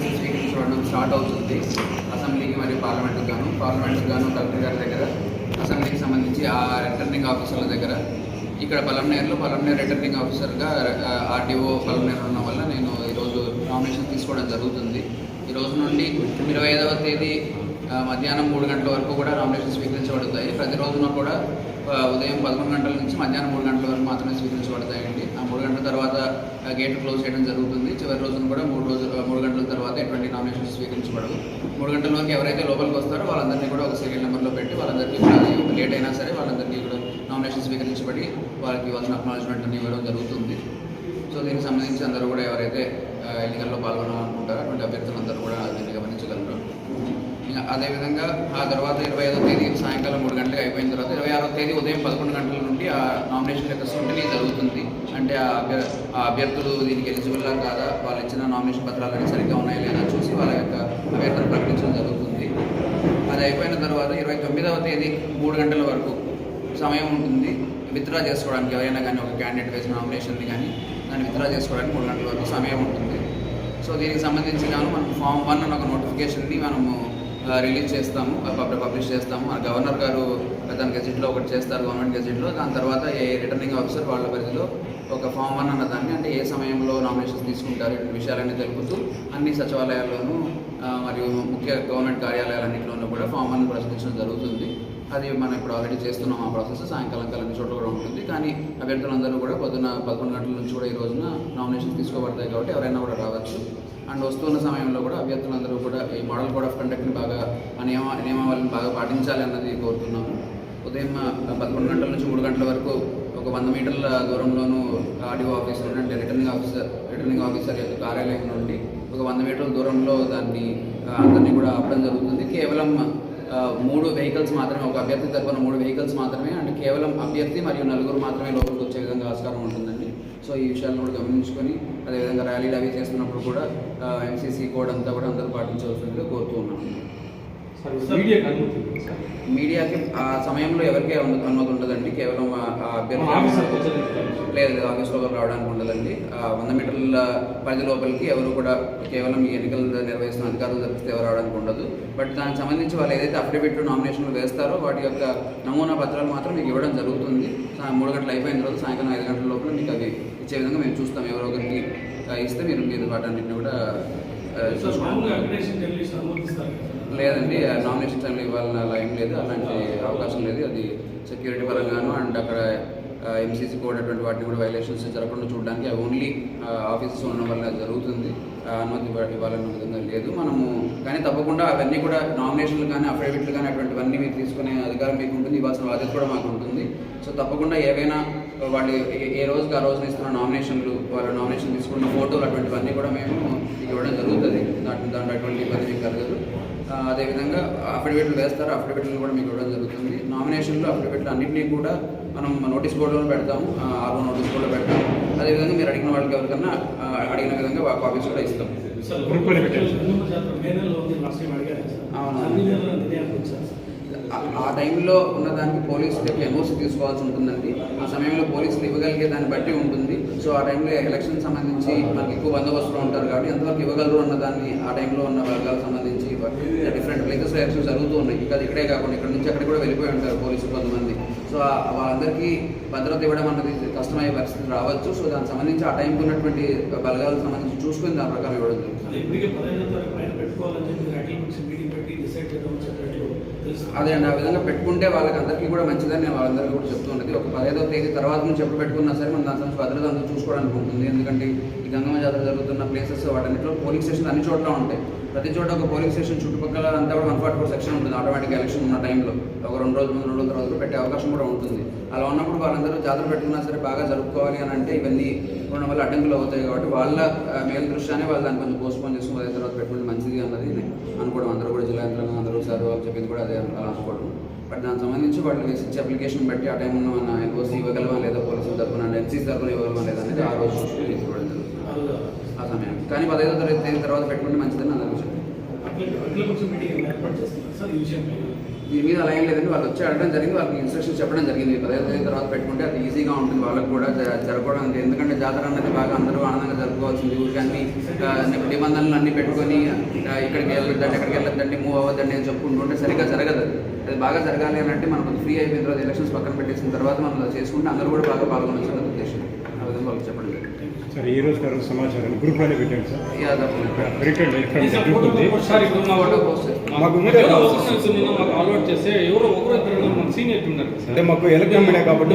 Nominations స్వీకరించడం start అవుతుంది అసెంబ్లీకి మరియు పార్లమెంట్కి గాను పార్లమెంట్కి గాను కలెక్టర్ గారి దగ్గర అసెంబ్లీకి సంబంధించి ఆ రిటర్నింగ్ ఆఫీసర్ల దగ్గర. ఇక్కడ పలంనేరులో పలంనేరు రిటర్నింగ్ ఆఫీసర్గా ఆర్డీఓ పలంనేరు ఉండడం వల్ల నేను ఈరోజు నామినేషన్ తీసుకోవడం జరుగుతుంది. ఈ రోజు నుండి ఇరవై ఐదవ తేదీ మధ్యాహ్నం మూడు గంటల వరకు కూడా నామినేషన్ స్వీకరించబడతాయి. ప్రతి రోజున కూడా ఉదయం పదకొండు గంటల నుంచి మధ్యాహ్నం మూడు గంటల వరకు మాత్రమే స్వీకరించబడతాయండి. ఆ మూడు గంటల తర్వాత గేట్ క్లోజ్ చేయడం జరుగుతుంది. చివరి రోజున కూడా మూడు రోజులు మూడు గంటల తర్వాత ఎటువంటి నామినేషన్స్ స్వీకరించబడవు. మూడు గంటల వరకు ఎవరైతే లోపలికి వస్తారో వాళ్ళందరినీ కూడా ఒక సీరియల్ నెంబర్లో పెట్టి వాళ్ళందరికీ లేట్ అయినా సరే వాళ్ళందరికీ కూడా నామినేషన్ స్వీకరించబడి వాళ్ళకి ఇవ్వాల్సిన అక్నాలజ్మెంట్ అని ఇవ్వడం జరుగుతుంది. సో దీనికి సంబంధించి అందరూ కూడా ఎవరైతే ఎన్నికల్లో పాల్గొనాలనుకుంటారో అటువంటి అభ్యర్థులందరూ కూడా దీన్ని గమనించగలరు. అదేవిధంగా ఆ తర్వాత ఇరవై ఐదో తేదీ సాయంకాలం మూడు గంటలకు అయిపోయిన తర్వాత ఇరవై ఆరో తేదీ ఉదయం పదకొండు గంటల నుండి ఆ నామినేషన్ యొక్క స్క్రూటనీ జరుగుతుంది. అంటే ఆ ఆ అభ్యర్థులు దీనికి ఎలిజిబుల్లా కాదా? వాళ్ళు ఇచ్చిన నామినేషన్ పత్రాలన్నీ సరిగ్గా ఉన్నాయా లేదా చూసి వాళ్ళ యొక్క అభ్యర్థులు ప్రకటించడం జరుగుతుంది. అది అయిపోయిన తర్వాత ఇరవై తొమ్మిదవ తేదీ మూడు గంటల వరకు సమయం ఉంటుంది. విత్డ్రా చేసుకోవడానికి ఎవరైనా కానీ ఒక క్యాండిడేట్ వేసిన నామినేషన్ని కానీ దాన్ని విత్డ్రా చేసుకోవడానికి మూడు గంటల వరకు సమయం ఉంటుంది. సో దీనికి సంబంధించి గాను మనం ఫామ్ వన్ అని ఒక నోటిఫికేషన్ని మనము రిలీజ్ చేస్తాము పబ్లిష్ చేస్తాము. మన గవర్నర్ గారు దాని గెజిట్లో ఒకటి చేస్తారు గవర్నమెంట్ గెజిట్లో దాని తర్వాత ఏ రిటర్నింగ్ ఆఫీసర్ వాళ్ళ పరిధిలో ఒక ఫామ్ అని అన్న దాన్ని అంటే ఏ సమయంలో నామినేషన్స్ తీసుకుంటారు ఇటువంటి విషయాలన్నీ తెలుపుతూ అన్ని సచివాలయాల్లోనూ మరియు ముఖ్య గవర్నమెంట్ కార్యాలయాలన్నింటిలోనూ కూడా ఫామ్ అని ప్రశ్నించడం జరుగుతుంది. అది మనం ఇప్పుడు ఆల్రెడీ చేస్తున్నాం ఆ ప్రాసెస్ సాయంకాలం కాలం చోట్ల కూడా ఉంటుంది. కానీ అభ్యర్థులందరూ కూడా పొద్దున పదకొండు గంటల నుంచి కూడా ఈ రోజున నామినేషన్ తీసుకోబడతాయి కాబట్టి ఎవరైనా కూడా రావచ్చు. అండ్ వస్తున్న సమయంలో కూడా అభ్యర్థులందరూ కూడా ఈ మోడల్ కోడ్ ఆఫ్ కండక్ట్ని బాగా నియమ నియమావళిని బాగా పాటించాలి అన్నది కోరుతున్నాము. ఉదయం పదకొండు గంటల నుంచి మూడు గంటల వరకు ఒక వంద మీటర్ల దూరంలోనూ ఆర్డీఓ ఆఫీసర్ అంటే రిటర్నింగ్ ఆఫీసర్ రిటర్నింగ్ ఆఫీసర్ యొక్క కార్యాలయం నుండి ఒక వంద మీటర్ల దూరంలో దాన్ని అందరినీ కూడా ఆపడం జరుగుతుంది. కేవలం మూడు వెహికల్స్ మాత్రమే ఒక అభ్యర్థి తరపున మూడు వెహికల్స్ మాత్రమే అంటే కేవలం అభ్యర్థి మరియు నలుగురు మాత్రమే లోపలికి వచ్చే విధంగా ఆస్కారం ఉంటుంది సో ఈ విషయాలను కూడా గమనించుకొని అదేవిధంగా ర్యాలీలు అవి చేస్తున్నప్పుడు కూడా ఎంసీసీ కోడ్ అంతా కూడా అందరూ పాటించవలసిందిగా కోరుతూ ఉన్నాను మీడియాకి ఆ సమయంలో ఎవరికీ అను- అనుమతి ఉండదండి కేవలం లేదు లేదు ఆఫీస్ లోపల రావడానికి ఉండదండి. వంద మీటర్ల పరిధి లోపలికి ఎవరు కూడా కేవలం ఈ ఎన్నికలు నిర్వహిస్తున్న అధికారులు తప్పిస్తే ఎవరు రావడానికి ఉండదు. బట్ దానికి సంబంధించి వాళ్ళు ఏదైతే అఫిడవిట్ నామినేషన్లు వేస్తారో వాటి యొక్క నమూనా పత్రాలు మాత్రం మీకు ఇవ్వడం జరుగుతుంది. మూడు గంటలు అయిపోయిన తర్వాత సాయంకాలం ఐదు గంటల లోపల మీకు అవి ఇచ్చే విధంగా మేము చూస్తాం. ఎవరో ఒకరికి ఇస్తే మీరు మీరు వాటన్నిటిని కూడా? లేదండి నామినేషన్ టైంలో ఇవ్వాలన్న అలా ఏం లేదు. అలాంటి అవకాశం లేదు. అది సెక్యూరిటీ పరంగాను అండ్ అక్కడ ఎంసీసీ కోడ్ అటువంటి వాటిని కూడా వైలేషన్స్ జరగకుండా చూడడానికి అవి ఓన్లీ ఆఫీసెస్ ఉండడం వల్ల జరుగుతుంది. అనుమతి ఇవ్వ- ఇవ్వాలన్న విధంగా లేదు. మనము కానీ తప్పకుండా అవన్నీ కూడా నామినేషన్లు కానీ అఫిడవిట్లు కానీ అటువంటివన్నీ మీరు తీసుకునే అధికారం మీకు ఉంటుంది ఇవ్వాల్సిన బాధ్యత కూడా మాకు ఉంటుంది సో తప్పకుండా ఏవైనా వాళ్ళు ఏ- రోజుకి ఆ రోజున ఇస్తున్న నామినేషన్లు వాళ్ళు నామినేషన్ తీసుకున్న ఫోటోలు అటువంటివన్నీ కూడా మేము మీకు ఇవ్వడం జరుగుతుంది. దాంట్లో దాంట్లో అటువంటి ఇబ్బంది మీకు కలగదు. అదేవిధంగా అఫిడవిట్లు వేస్తారు అఫిడవిట్లు కూడా మీకు ఇవ్వడం జరుగుతుంది. నామినేషన్లు అఫిడవిట్లు అన్నింటినీ కూడా మనం నోటీస్ బోర్డులో పెడతాము ఆర్ఓ నోటీస్ బోర్డులో పెడతాము. అదేవిధంగా మీరు అడిగిన వాళ్ళకి ఎవరికన్నా అడిగిన విధంగా కాపీస్ కూడా ఇస్తాం. అవును. ఆ- టైంలో ఉన్నదానికి పోలీసులకి ఎమోషన్ తీసుకోవాల్సి ఉంటుందండి. ఆ సమయంలో పోలీసులు ఇవ్వగలిగే దాన్ని బట్టి ఉంటుంది. సో ఆ టైంలో ఎలక్షన్ సంబంధించి మనకి ఎక్కువ బందోబస్తులో ఉంటారు కాబట్టి ఎంతవరకు ఇవ్వగలరు అన్న దాన్ని ఆ టైంలో ఉన్న వర్గాలకు సంబంధించి డిఫరెంట్ ప్లేసెస్ ఎలక్షన్స్ జరుగుతూ ఉన్నాయి. ఇంకా ఇక్కడే కాకుండా ఇక్కడ నుంచి అక్కడ కూడా వెళ్ళిపోయి ఉంటారు పోలీసులు కొంతమంది. సో వాళ్ళందరికీ భద్రత ఇవ్వడం అన్నది కష్టమయ్యే పరిస్థితి రావచ్చు. సో దానికి సంబంధించి ఆ టైంకి ఉన్నటువంటి బలగాలకు సంబంధించి చూసుకుని దాని ప్రకారం ఇవ్వడం జరుగుతుంది. అదే అండి ఆ విధంగా పెట్టుకుంటే వాళ్ళకి అందరికీ కూడా మంచిదని నేను వాళ్ళందరికీ కూడా చెప్తూ ఉన్నది. ఒక పదిహేదవ తేదీ తర్వాత నుంచి ఎప్పుడు పెట్టుకున్నా సరే మనం దాని సంబంధించి భద్రత అందరూ చూసుకోవడానికి ఉంటుంది. ఎందుకంటే ఈ గంగమ్మ జాతర జరుగుతున్న ప్లేసెస్ వాటన్నిటిలో పోలింగ్ స్టేషన్ అన్ని చోట్ల ఉంటాయి. ప్రతి చోట ఒక పోలింగ్ స్టేషన్ చుట్టుపక్కల అంతా కూడా వన్ ఫార్టీ ఫోర్ సెక్షన్ ఉంటుంది. ఆటోమేటిక్ ఎలక్షన్ ఉన్న టైంలో ఒక రెండు రోజులు ముందు రెండు రోజుల తర్వాత పెట్టే అవకాశం కూడా ఉంటుంది. అలా ఉన్నప్పుడు వాళ్ళందరూ జాతర పెట్టుకున్నా సరే బాగా జరుపుకోవాలి అని అంటే ఇవన్నీ ఉండడం వల్ల అడ్డంకులు అవుతాయి కాబట్టి వాళ్ళ మేలు దృష్ట్యానే వాళ్ళు దాన్ని కొంచెం పోస్ట్పోన్ చేసుకుని అదే తర్వాత పెట్టుకుంటే మంచిది అన్నది నేను అనుకోవడం అందరూ కూడా జిల్లా యంత్రాంగం అందరూ సార్ వాళ్ళు చెప్పింది కూడా అదే అలా అనుకోవడం. బట్ దానికి సంబంధించి వాళ్ళు వేసి ఇచ్చే అప్లికేషన్ బట్టి ఆ టైం ఉన్న మన ఎన్ఓసి ఇవ్వగలమా లేదా పోలీసుల తరఫున ఎంసీ తరఫున ఇవ్వగలమా లేదా అనేది ఆ రోజు చూసుకుని ఇవ్వడం జరుగుతుంది. ఆ సమయానికి. కానీ పదహైదో తరగతి తర్వాత పెట్టుకుంటే మంచిదని అందరూ చెప్పారు మీద దీని మీద అలా ఏం లేదండి. వాళ్ళు వచ్చి అడగడం జరిగింది. వాళ్ళకి ఇన్స్ట్రక్షన్స్ చెప్పడం జరిగింది. పదహైదు తేదీ తర్వాత పెట్టుకుంటే అది ఈజీగా ఉంటుంది. వాళ్ళకి కూడా జరగడం ఎందుకంటే జాతర అనేది బాగా అందరూ ఆనందంగా జరుపుకోవాల్సింది. ఊరికి అన్ని నిబంధనలు అన్నీ పెట్టుకొని ఇక్కడికి వెళ్ళొద్దండి ఎక్కడికి వెళ్ళొద్దండి మూవ్ అవ్వద్దండి అని చెప్పుకుంటుంటే సరిగ్గా జరగదు. అది. బాగా జరగాలి అని అంటే మనం ఫ్రీ అయిపోయిన తర్వాత ఎలక్షన్స్ పక్కన పెట్టేసిన తర్వాత మనం చేసుకుంటే అందరూ కూడా బాగా పాల్గొనొచ్చు అనే ఉద్దేశం. ఆ విధంగా వాళ్ళకి చెప్పడం జరిగింది. సార్ ఈ రోజు గారు సమాచారం గ్రూప్లోనే పెట్టాను సార్. రిటర్న్ ఉంది మాకు మాకు అలవాటు చేస్తే ఎవరో ఒకరు మన సీనియర్ ఉన్నారు. సార్ మాకు ఎలక్ట్రాన్ మీడియా కాబట్టి